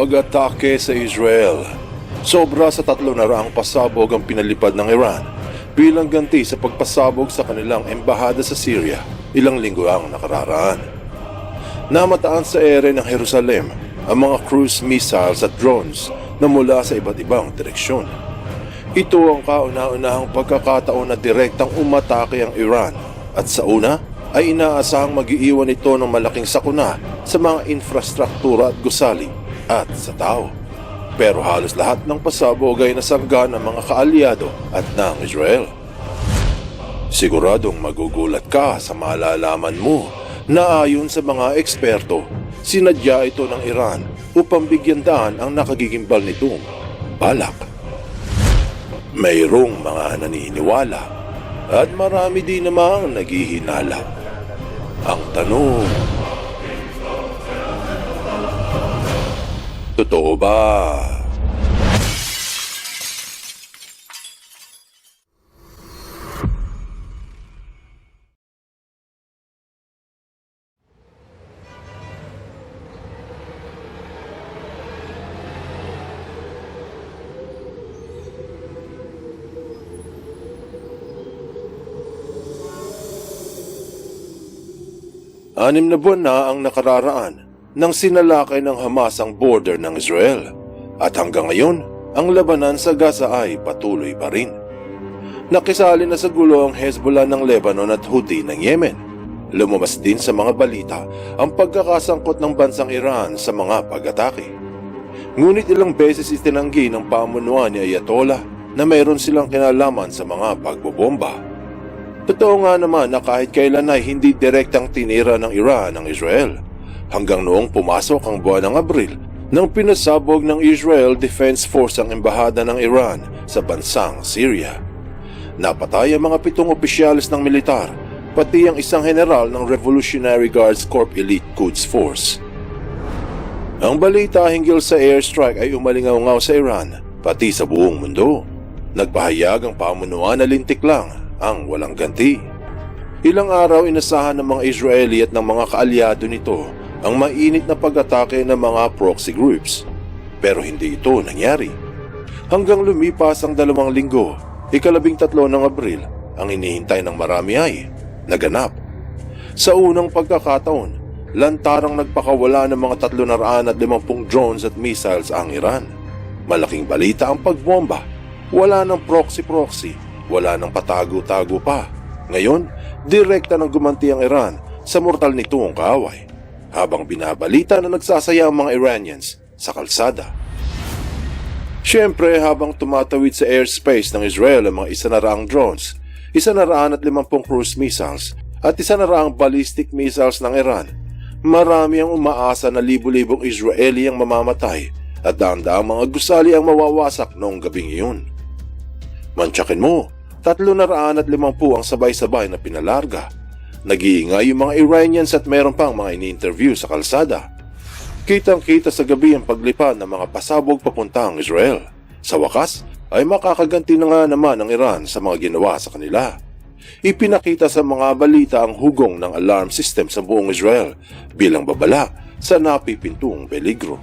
Pag-atake sa Israel. Sobra sa tatlo na raang pasabog ang pinalipad ng Iran bilang ganti sa pagpasabog sa kanilang embahada sa Syria ilang linggo ang nakararaan. Namataan sa ere ng Jerusalem ang mga cruise missiles at drones na mula sa iba't ibang direksyon. Ito ang kauna-unahang pagkakataon na direktang umatake ang Iran at sa una ay inaasahang mag-iiwan ito ng malaking sakuna sa mga infrastruktura at gusali at sa tao. Pero halos lahat ng pasabog ay nasangga ng mga kaalyado at ng Israel. Siguradong magugulat ka sa malalaman mo na ayon sa mga eksperto, sinadya ito ng Iran upang bigyan daan ang nakagigimbal nitong balak. Mayroong mga naniniwala at marami din namang naghihinala. Ang tanong, Totoo ba? Anim na buwan na ang nakararaan nang sinalakay ng Hamas ang border ng Israel. At hanggang ngayon, ang labanan sa Gaza ay patuloy pa rin. Nakisali na sa gulo ang Hezbollah ng Lebanon at Houthi ng Yemen. Lumabas din sa mga balita ang pagkakasangkot ng bansang Iran sa mga pag-atake. Ngunit ilang beses itinanggi ng pamunuan ni Ayatollah na mayroon silang kinalaman sa mga pagbobomba. Totoo nga naman na kahit kailan ay hindi direktang tinira ng Iran ang Israel hanggang noong pumasok ang buwan ng Abril nang pinasabog ng Israel Defense Force ang embahada ng Iran sa bansang Syria. Napatay ang mga pitong opisyalis ng militar, pati ang isang general ng Revolutionary Guards Corps Elite Quds Force. Ang balita hinggil sa airstrike ay umalingaw sa Iran, pati sa buong mundo. Nagpahayag ang pamunuan na lintik lang ang walang ganti. Ilang araw inasahan ng mga Israeli at ng mga kaalyado nito ang mainit na pag-atake ng mga proxy groups. Pero hindi ito nangyari. Hanggang lumipas ang dalawang linggo, ikalabing tatlo ng Abril, ang inihintay ng marami ay naganap. Sa unang pagkakataon, lantarang nagpakawala ng mga 350 drones at missiles ang Iran. Malaking balita ang pagbomba. Wala ng proxy-proxy, wala ng patago-tago pa. Ngayon, direkta nang gumanti ang Iran sa mortal nitong kaaway habang binabalita na nagsasaya ang mga Iranians sa kalsada. Siyempre, habang tumatawid sa airspace ng Israel ang mga isa na drones, isa na at limampung cruise missiles at isa na ballistic missiles ng Iran, marami ang umaasa na libu-libong Israeli ang mamamatay at daang-daang mga gusali ang mawawasak noong gabing iyon. Mantsakin mo, tatlo na raan at limampu ang sabay-sabay na pinalarga Nag-iingay yung mga Iranians at meron pang mga ini-interview sa kalsada. Kitang-kita sa gabi ang paglipad ng mga pasabog papuntang Israel. Sa wakas, ay makakaganti na nga naman ang Iran sa mga ginawa sa kanila. Ipinakita sa mga balita ang hugong ng alarm system sa buong Israel bilang babala sa napipintong peligro.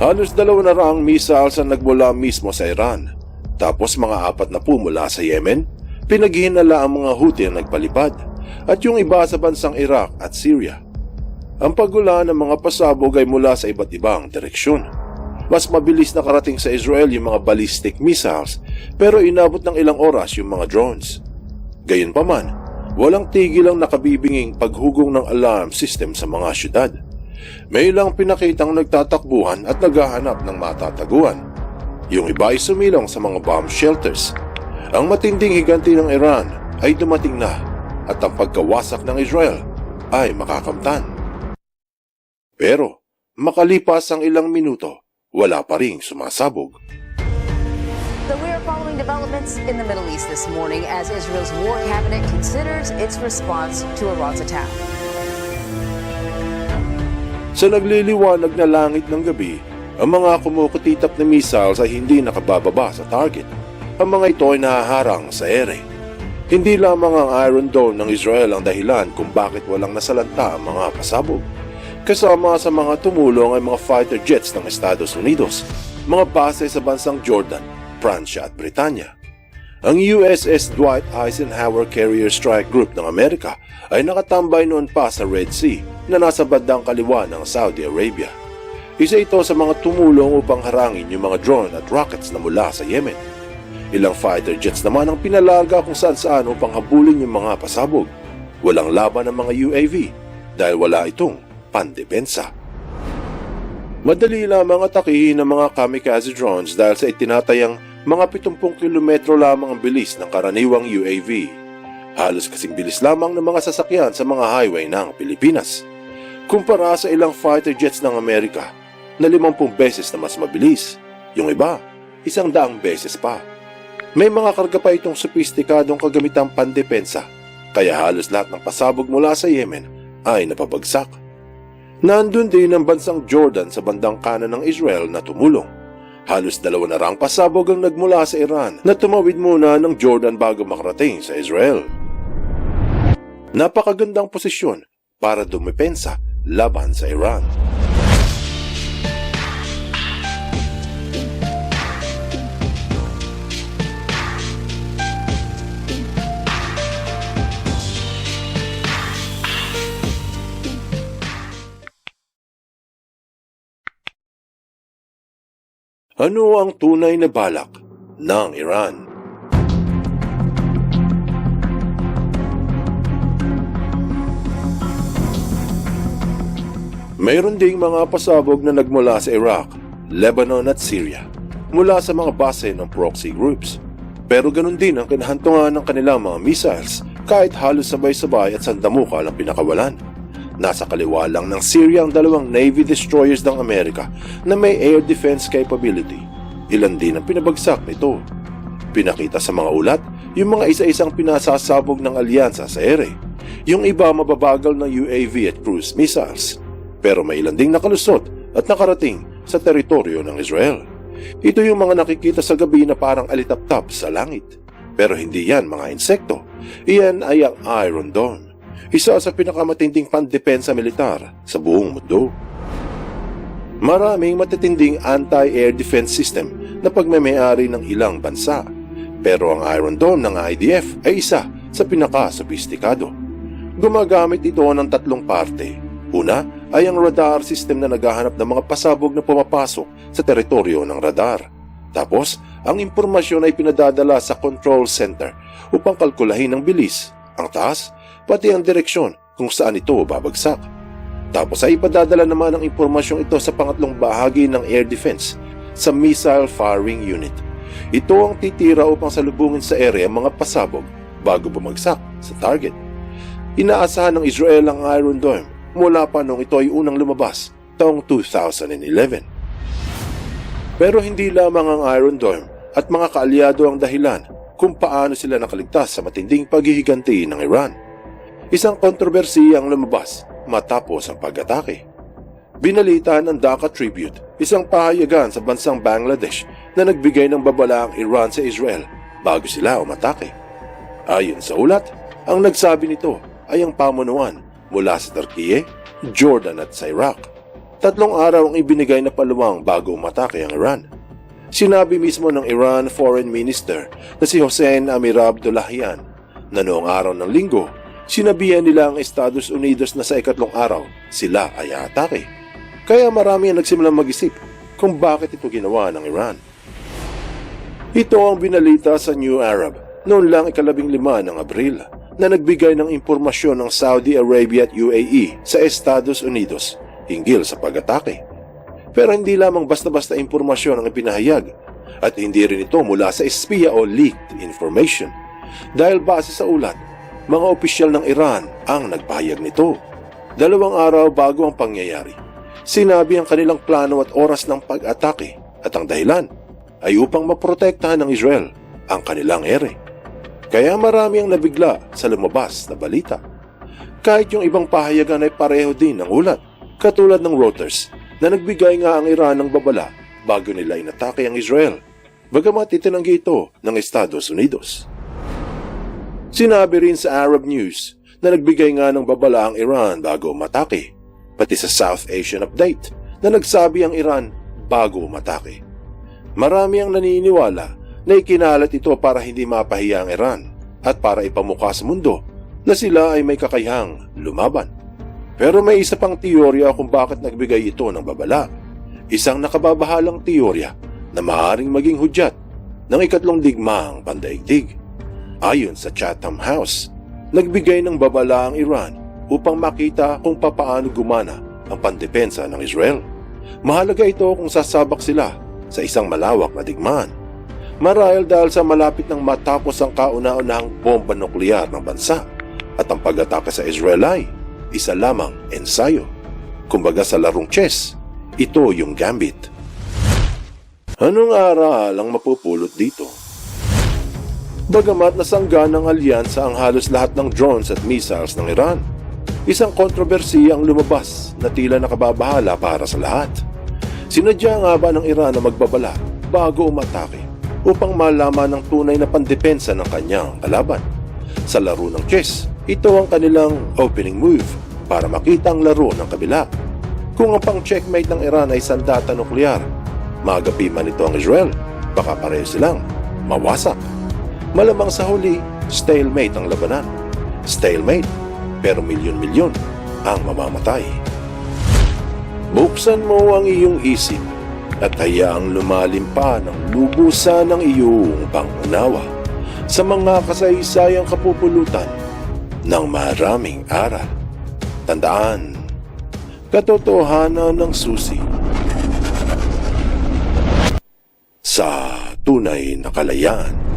Halos dalawa na raang missiles ang nagmula mismo sa Iran. Tapos mga apat na po mula sa Yemen, pinaghihinala ang mga Houthi ang nagpalipad at yung iba sa bansang Iraq at Syria. Ang pagula ng mga pasabog ay mula sa iba't ibang direksyon. Mas mabilis na karating sa Israel yung mga ballistic missiles pero inabot ng ilang oras yung mga drones. Gayunpaman, walang tigil ang nakabibinging paghugong ng alarm system sa mga syudad. May ilang pinakitang nagtatakbuhan at naghahanap ng matataguan. Yung iba ay sumilong sa mga bomb shelters ang matinding higanti ng Iran ay dumating na at ang pagkawasak ng Israel ay makakamtan. Pero makalipas ang ilang minuto, wala pa ring sumasabog. So we are following developments in the Middle East this morning as Israel's war cabinet considers its response to Iran's attack. Sa nagliliwanag na langit ng gabi, ang mga kumukutitap na missiles ay hindi nakabababa sa target. Ang mga ito ay nahaharang sa ere. Hindi lamang ang Iron Dome ng Israel ang dahilan kung bakit walang nasalanta ang mga pasabog. Kasama sa mga tumulong ay mga fighter jets ng Estados Unidos, mga base sa bansang Jordan, Pransya at Britanya. Ang USS Dwight Eisenhower Carrier Strike Group ng Amerika ay nakatambay noon pa sa Red Sea na nasa bandang kaliwa ng Saudi Arabia. Isa ito sa mga tumulong upang harangin yung mga drone at rockets na mula sa Yemen. Ilang fighter jets naman ang pinalaga kung saan saan upang habulin yung mga pasabog. Walang laban ng mga UAV dahil wala itong pandepensa. Madali lamang atakihin ng mga kamikaze drones dahil sa itinatayang mga 70 kilometro lamang ang bilis ng karaniwang UAV. Halos kasing bilis lamang ng mga sasakyan sa mga highway ng Pilipinas. Kumpara sa ilang fighter jets ng Amerika na 50 beses na mas mabilis. Yung iba, isang daang beses pa. May mga karga pa itong sopistikadong kagamitang pandepensa kaya halos lahat ng pasabog mula sa Yemen ay napabagsak. Nandun din ang bansang Jordan sa bandang kanan ng Israel na tumulong. Halos dalawa na rang pasabog ang nagmula sa Iran na tumawid muna ng Jordan bago makarating sa Israel. Napakagandang posisyon para dumepensa laban sa Iran. Ano ang tunay na balak ng Iran? Mayroon ding mga pasabog na nagmula sa Iraq, Lebanon at Syria mula sa mga base ng proxy groups. Pero ganun din ang kinahantungan ng kanilang mga missiles kahit halos sabay-sabay at sandamuka ang pinakawalan. Nasa kaliwa lang ng Syria ang dalawang Navy destroyers ng Amerika na may air defense capability. Ilan din ang pinabagsak nito. Pinakita sa mga ulat yung mga isa-isang pinasasabog ng alyansa sa ere. Yung iba mababagal na UAV at cruise missiles. Pero may ilan ding nakalusot at nakarating sa teritoryo ng Israel. Ito yung mga nakikita sa gabi na parang alitap-tap sa langit. Pero hindi yan mga insekto. Iyan ay ang Iron Dome. Isa sa pinakamatinding pandepensa militar sa buong mundo. Maraming matitinding anti-air defense system na pagmamayari ng ilang bansa. Pero ang Iron Dome ng IDF ay isa sa pinaka-sopistikado. Gumagamit ito ng tatlong parte. Una ay ang radar system na naghahanap ng mga pasabog na pumapasok sa teritoryo ng radar. Tapos, ang impormasyon ay pinadadala sa control center upang kalkulahin ang bilis, ang taas, pati ang direksyon kung saan ito babagsak. Tapos ay ipadadala naman ang impormasyong ito sa pangatlong bahagi ng air defense sa missile firing unit. Ito ang titira upang salubungin sa ere ang mga pasabog bago bumagsak sa target. Inaasahan ng Israel ang Iron Dome mula pa nung ito ay unang lumabas taong 2011. Pero hindi lamang ang Iron Dome at mga kaalyado ang dahilan kung paano sila nakaligtas sa matinding paghihiganti ng Iran. Isang kontrobersiya ang lumabas matapos ang pag-atake. Binalita ng Dhaka Tribute, isang pahayagan sa bansang Bangladesh na nagbigay ng babala ang Iran sa Israel bago sila umatake. Ayon sa ulat, ang nagsabi nito ay ang pamunuan mula sa Turkiye, Jordan at sa Iraq. Tatlong araw ang ibinigay na paluwang bago umatake ang Iran. Sinabi mismo ng Iran Foreign Minister na si Hossein Amir Abdullahian na noong araw ng linggo, sinabihan nila ang Estados Unidos na sa ikatlong araw sila ay atake. Kaya marami ang nagsimulang mag-isip kung bakit ito ginawa ng Iran. Ito ang binalita sa New Arab noon lang ikalabing lima ng Abril na nagbigay ng impormasyon ng Saudi Arabia at UAE sa Estados Unidos hinggil sa pag-atake. Pero hindi lamang basta-basta impormasyon ang ipinahayag at hindi rin ito mula sa espiya o leaked information. Dahil base sa ulat, mga opisyal ng Iran ang nagpahayag nito. Dalawang araw bago ang pangyayari, sinabi ang kanilang plano at oras ng pag-atake at ang dahilan ay upang maprotektahan ng Israel ang kanilang ere. Kaya marami ang nabigla sa lumabas na balita. Kahit yung ibang pahayagan ay pareho din ng ulat, katulad ng Reuters na nagbigay nga ang Iran ng babala bago nila inatake ang Israel, bagamat itinanggi ito ng Estados Unidos. Sinabi rin sa Arab News na nagbigay nga ng babala ang Iran bago matake. pati sa South Asian Update na nagsabi ang Iran bago umatake. Marami ang naniniwala na ikinalat ito para hindi mapahiya ang Iran at para ipamukha sa mundo na sila ay may kakayahang lumaban. Pero may isa pang teorya kung bakit nagbigay ito ng babala. Isang nakababahalang teorya na maaaring maging hudyat ng ikatlong digmaang pandaigdig. Ayon sa Chatham House, nagbigay ng babala ang Iran upang makita kung papaano gumana ang pandepensa ng Israel. Mahalaga ito kung sasabak sila sa isang malawak na digmaan. Marahil dahil sa malapit ng matapos ang kauna-unahang bomba nuklear ng bansa at ang pag-atake sa Israel ay isa lamang ensayo. Kumbaga sa larong chess, ito yung gambit. Anong aral ang mapupulot dito? Bagamat nasangga ng alyansa ang halos lahat ng drones at missiles ng Iran, isang kontrobersiya ang lumabas na tila nakababahala para sa lahat. Sinadya nga ba ng Iran na magbabala bago umatake upang malaman ng tunay na pandepensa ng kanyang kalaban? Sa laro ng chess, ito ang kanilang opening move para makita ang laro ng kabila. Kung ang pang-checkmate ng Iran ay sandata nuklear, magapi man ito ang Israel, baka pareho silang mawasak. Malamang sa huli, stalemate ang labanan. Stalemate, pero milyon-milyon ang mamamatay. Buksan mo ang iyong isip at hayaang lumalim pa ng lubusan ng iyong pangunawa sa mga kasaysayang kapupulutan ng maraming aral. Tandaan, katotohanan ng susi sa tunay na kalayaan.